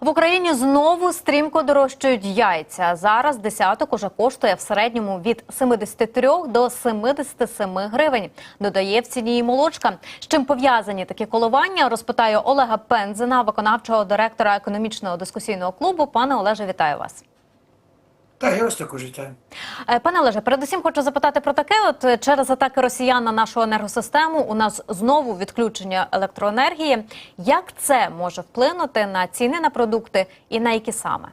В Україні знову стрімко дорожчають яйця. Зараз десяток уже коштує в середньому від 73 до 77 гривень. Додає в ціні і молочка. З чим пов'язані такі коливання, розпитаю Олега Пензена, виконавчого директора економічного дискусійного клубу. Пане Олеже, вітаю вас. Так, я вас також вітаю. Е, Пане Олеже, передусім хочу запитати про таке: от е, через атаки росіян на нашу енергосистему у нас знову відключення електроенергії. Як це може вплинути на ціни на продукти і на які саме?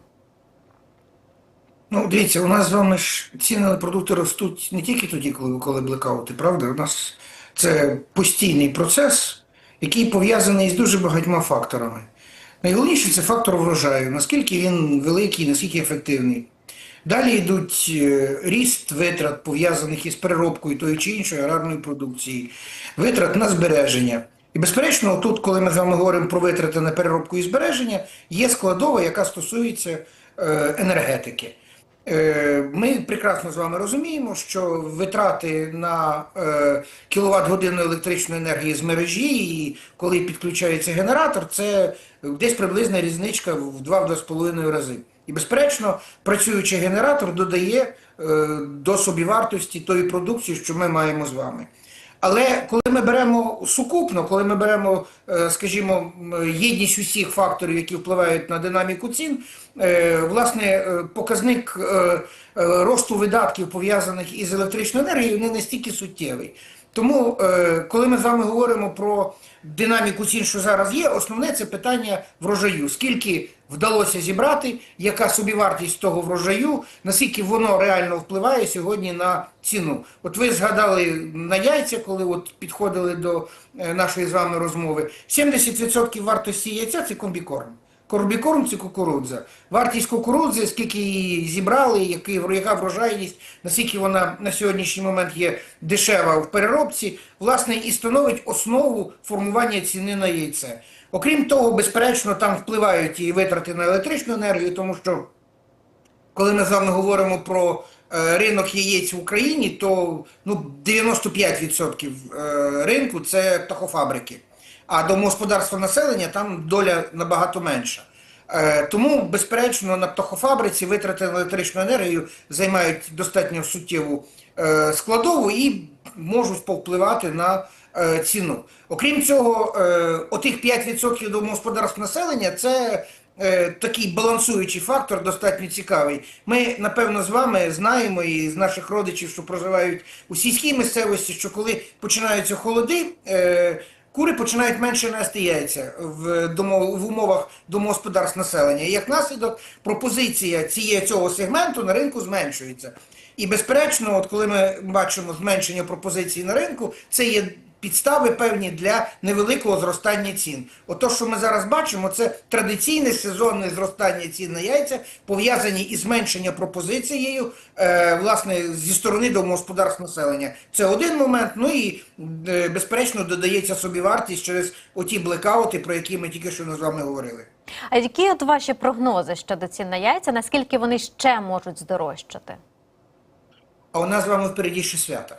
Ну, дивіться, у нас з вами ж ціни на продукти ростуть не тільки тоді, коли, коли блекаути, правда? У нас це постійний процес, який пов'язаний з дуже багатьма факторами. Найголовніше це фактор врожаю, наскільки він великий, наскільки ефективний. Далі йдуть е, ріст витрат, пов'язаних із переробкою тої чи іншої аграрної продукції, витрат на збереження. І, безперечно, тут, коли ми з вами говоримо про витрати на переробку і збереження, є складова, яка стосується е, енергетики. Е, Ми прекрасно з вами розуміємо, що витрати на кіловат годину електричної енергії з мережі, і коли підключається генератор, це десь приблизна різничка в 2-2,5 рази. І, безперечно, працюючий генератор додає е, до собівартості тої продукції, що ми маємо з вами. Але коли ми беремо сукупно, коли ми беремо, е, скажімо, єдність усіх факторів, які впливають на динаміку цін, е, власне, показник росту видатків, пов'язаних із електричною енергією, не настільки суттєвий. Тому, коли ми з вами говоримо про динаміку цін, що зараз є, основне це питання врожаю. Скільки вдалося зібрати, яка собівартість того врожаю, наскільки воно реально впливає сьогодні на ціну. От ви згадали на яйця, коли от підходили до е, нашої з вами розмови. 70% вартості яйця це комбікорм. Комбікорм це кукурудза. Вартість кукурудзи, скільки її зібрали, яка врожайність, наскільки вона на сьогоднішній момент є дешева в переробці, власне, і становить основу формування ціни на яйце. Окрім того, безперечно, там впливають і витрати на електричну енергію, тому що коли ми з вами говоримо про е, ринок яєць в Україні, то ну, 95% е, ринку це птахофабрики. А домогосподарства населення там доля набагато менша. Е, Тому, безперечно, на птахофабриці витрати на електричну енергію займають достатньо суттєву складову і можуть повпливати на ціну. Окрім цього, е, отих 5% домогосподарств населення це е, такий балансуючий фактор, достатньо цікавий. Ми, напевно, з вами знаємо і з наших родичів, що проживають у сільській місцевості, що коли починаються холоди, е, кури починають менше нести яйця в, в умовах домогосподарств населення. І як наслідок, пропозиція цієї цього сегменту на ринку зменшується. І безперечно, от коли ми бачимо зменшення пропозиції на ринку, це є підстави певні для невеликого зростання цін. Ото, що ми зараз бачимо, це традиційне сезонне зростання цін на яйця, пов'язані із зменшенням пропозицією, е, власне, зі сторони домогосподарств населення. Це один момент. Ну і е, безперечно додається собівартість через оті блекаути, про які ми тільки що з вами говорили. А які от ваші прогнози щодо цін на яйця? Наскільки вони ще можуть здорожчати? А у нас з вами впереді ще свята.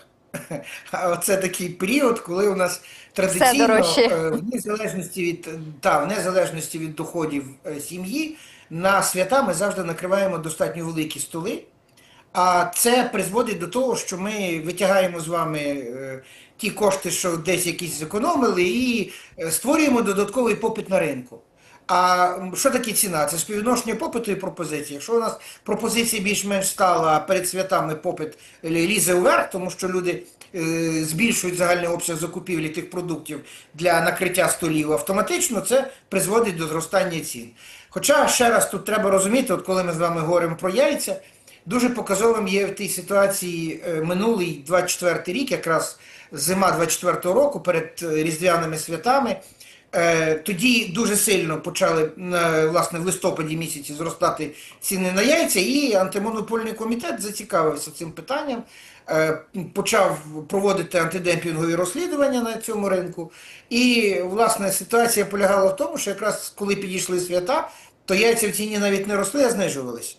А це такий період, коли у нас традиційно, е, в незалежності від, та, в незалежності від доходів е, сім'ї, на свята ми завжди накриваємо достатньо великі столи. А це призводить до того, що ми витягаємо з вами е, ті кошти, що десь якісь зекономили, і створюємо додатковий попит на ринку. А що таке ціна? Це співвідношення попиту і пропозиції. Якщо у нас пропозиція більш-менш стала перед святами попит лізе вверх, тому що люди е, збільшують загальний обсяг закупівлі тих продуктів для накриття столів, автоматично це призводить до зростання цін. Хоча ще раз тут треба розуміти, от коли ми з вами говоримо про яйця, дуже показовим є в тій ситуації е, минулий 24 рік, якраз зима 24 року перед е, різдвяними святами. Е, Тоді дуже сильно почали е, власне в листопаді місяці зростати ціни на яйця, і антимонопольний комітет зацікавився цим питанням, е, почав проводити антидемпінгові розслідування на цьому ринку. І власне ситуація полягала в тому, що якраз коли підійшли свята, то яйця в ціні навіть не росли, а знижувалися.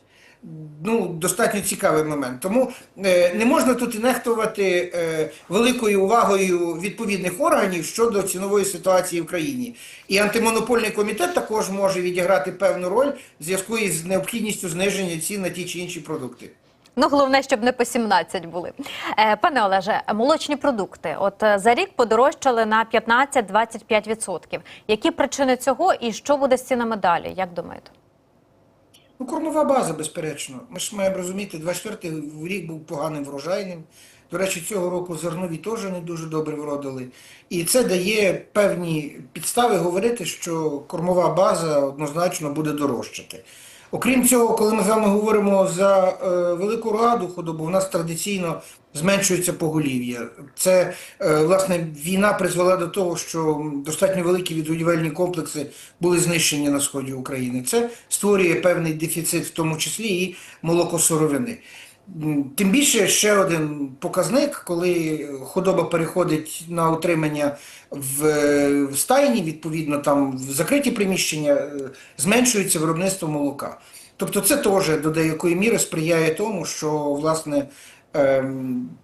Ну, достатньо цікавий момент. Тому е, не можна тут і нехтувати е, великою увагою відповідних органів щодо цінової ситуації в країні. І антимонопольний комітет також може відіграти певну роль в зв'язку із необхідністю зниження цін на ті чи інші продукти. Ну, головне, щоб не по 17 були. Е, пане Олеже, молочні продукти. От за рік подорожчали на 15-25%. Які причини цього і що буде з цінами далі? Як думаєте? Ну, кормова база, безперечно. Ми ж маємо розуміти, 24-й рік був поганим врожайним. До речі, цього року зернові теж не дуже добре вродили. І це дає певні підстави говорити, що кормова база однозначно буде дорожчати. Окрім цього, коли ми з вами говоримо за е, велику раду худобу, у нас традиційно зменшується поголів'я. Це е, власне війна призвела до того, що достатньо великі відгодівельні комплекси були знищені на сході України. Це створює певний дефіцит, в тому числі і молокосировини. Тим більше ще один показник, коли худоба переходить на утримання в, в стайні, відповідно там в закриті приміщення, е, зменшується виробництво молока. Тобто це теж до деякої міри сприяє тому, що власне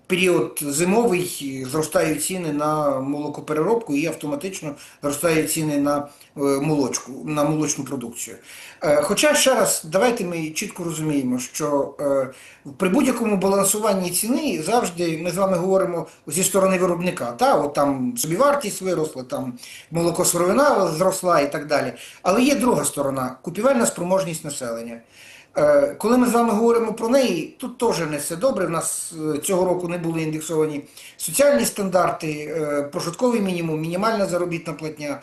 період зимовий зростають ціни на молокопереробку і автоматично зростають ціни на е, молочку, на молочну продукцію. Е, Хоча ще раз, давайте ми чітко розуміємо, що е, при будь-якому балансуванні ціни завжди ми з вами говоримо зі сторони виробника. Та, от там собівартість виросла, там молокосировина зросла і так далі. Але є друга сторона купівельна спроможність населення. Е, Коли ми з вами говоримо про неї, тут теж не все добре. У нас е, цього року не були індексовані соціальні стандарти, е, прожитковий мінімум, мінімальна заробітна платня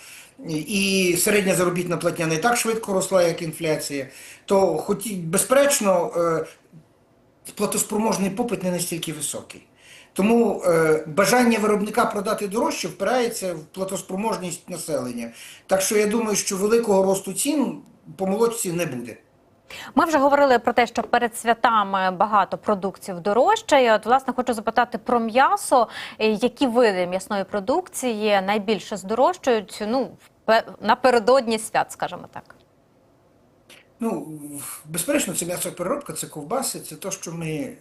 і середня заробітна платня не так швидко росла, як інфляція. То, хоч безперечно, платоспроможний попит не настільки високий. Тому е, бажання виробника продати дорожче впирається в платоспроможність населення. Так що я думаю, що великого росту цін по молочці не буде. Ми вже говорили про те, що перед святами багато продуктів дорожчає. От, власне, хочу запитати про м'ясо. Які види м'ясної продукції найбільше здорожчують ну, напередодні свят, скажімо так? Ну, безперечно, це м'ясопереробка, це ковбаси, це те, що ми е,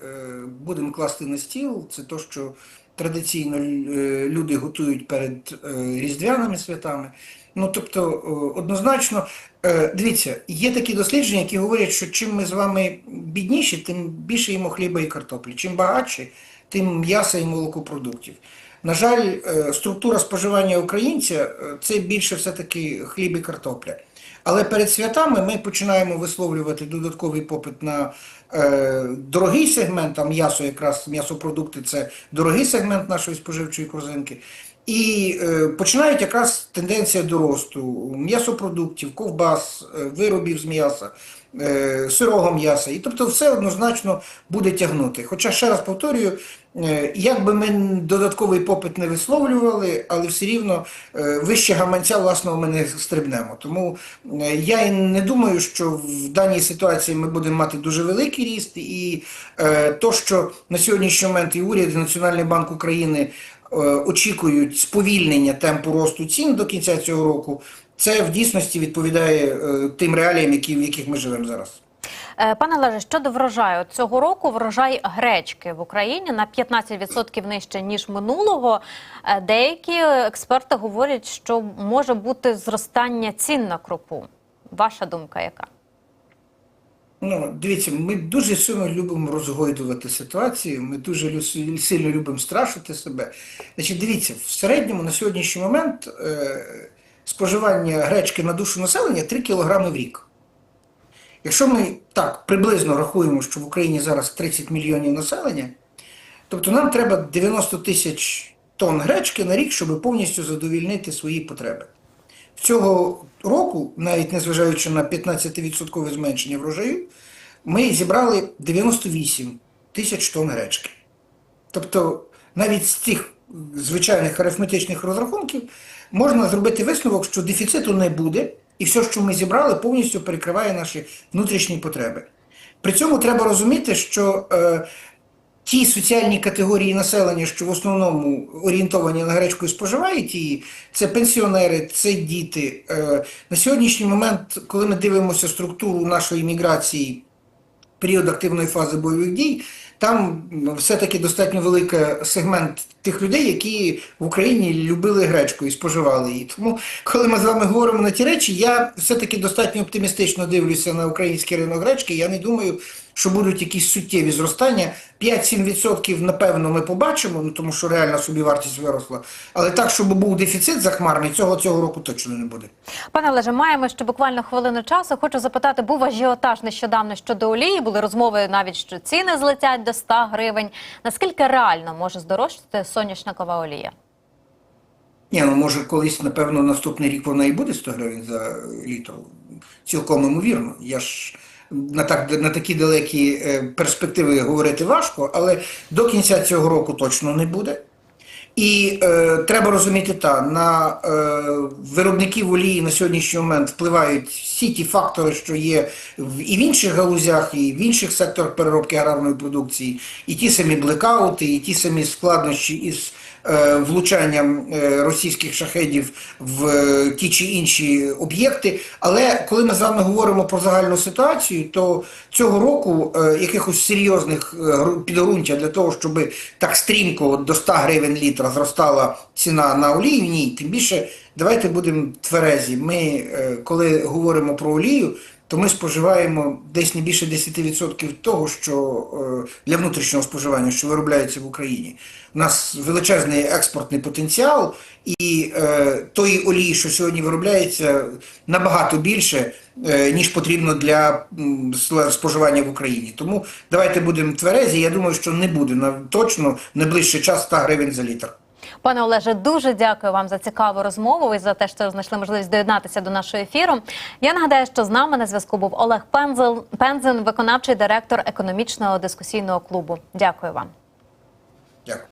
будемо класти на стіл, це те, що традиційно е, люди готують перед е, різдвяними святами. Ну, тобто, е, однозначно, дивіться, є такі дослідження, які говорять, що чим ми з вами бідніші, тим більше їмо хліба і картоплі. Чим багатші, тим м'яса і молокопродуктів. На жаль, структура споживання українця це більше все-таки хліб і картопля. Але перед святами ми починаємо висловлювати додатковий попит на е, дорогий сегмент, а м'ясо, якраз м'ясопродукти це дорогий сегмент нашої споживчої корзинки. І е, починають якраз тенденція до росту м'ясопродуктів, ковбас, е, виробів з м'яса, е, сирого м'яса. І тобто все однозначно буде тягнути. Хоча, ще раз повторюю, е, як би ми додатковий попит не висловлювали, але все рівно вище гаманця власного ми не стрибнемо. Тому я і не думаю, що в даній ситуації ми будемо мати дуже великий ріст, і то, що на сьогоднішній момент і уряд, і Національний банк України очікують сповільнення темпу росту цін до кінця цього року, це в дійсності відповідає е, тим реаліям, які, в яких ми живемо зараз. Е, Пане Олеже, щодо врожаю, цього року врожай гречки в Україні на 15% нижче ніж минулого. Е, Деякі експерти говорять, що може бути зростання цін на крупу. Ваша думка яка? Ну, дивіться, ми дуже сильно любимо розгойдувати ситуацію, ми дуже сильно любимо страшити себе. Значить, дивіться, в середньому на сьогоднішній момент е, споживання гречки на душу населення 3 кг в рік. Якщо ми так приблизно рахуємо, що в Україні зараз 30 мільйонів населення, тобто нам треба 90 тисяч тонн гречки на рік, щоб повністю задовільнити свої потреби. Цього року, навіть незважаючи на 15% зменшення врожаю, ми зібрали 98 тисяч тонн гречки. Тобто навіть з цих звичайних арифметичних розрахунків можна зробити висновок, що дефіциту не буде, і все, що ми зібрали, повністю перекриває наші внутрішні потреби. При цьому треба розуміти, що е, ті соціальні категорії населення, що в основному орієнтовані на гречку і споживають її, це пенсіонери, це діти. Е, На сьогоднішній момент, коли ми дивимося структуру нашої міграції період активної фази бойових дій, там все-таки достатньо великий сегмент тих людей, які в Україні любили гречку і споживали її. Тому, коли ми з вами говоримо на ті речі, я все-таки достатньо оптимістично дивлюся на український ринок гречки. Я не думаю, що будуть якісь суттєві зростання. 5-7% напевно ми побачимо, ну тому що реальна собівартість виросла. Але так, щоб був дефіцит захмарний, цього цього року точно не буде. Пане Олеже, маємо ще буквально хвилину часу. Хочу запитати, був ажіотаж нещодавно щодо олії. Були розмови навіть, що ціни злетять до 100 гривень. Наскільки реально може здорожчати соняшникова олія? Ні, ну може колись, напевно, наступний рік вона і буде 100 гривень за літр. Цілком імовірно. Я ж на, так, на такі далекі е, перспективи говорити важко, але до кінця цього року точно не буде. І е, треба розуміти та на е, виробників олії на сьогоднішній момент впливають всі ті фактори, що є в і в інших галузях, і в інших секторах переробки аграрної продукції, і ті самі блекаути, і ті самі складнощі із влучанням е, російських шахедів в е, ті чи інші об'єкти. Але коли ми з вами говоримо про загальну ситуацію, то цього року е, якихось серйозних е, підґрунтя для того, щоб так стрімко до 100 гривень літра зростала ціна на олію, ні. Тим більше, давайте будемо тверезі. Ми, е, коли говоримо про олію, то ми споживаємо десь не більше 10% того, що е, для внутрішнього споживання, що виробляється в Україні. У нас величезний експортний потенціал, і е, тої олії, що сьогодні виробляється, набагато більше, е, ніж потрібно для споживання в Україні. Тому давайте будемо тверезі. Я думаю, що не буде на точно найближчий час 100 гривень за літр. Пане Олеже, дуже дякую вам за цікаву розмову і за те, що знайшли можливість доєднатися до нашого ефіру. Я нагадаю, що з нами на зв'язку був Олег Пензел, Пензен, виконавчий директор економічного дискусійного клубу. Дякую вам.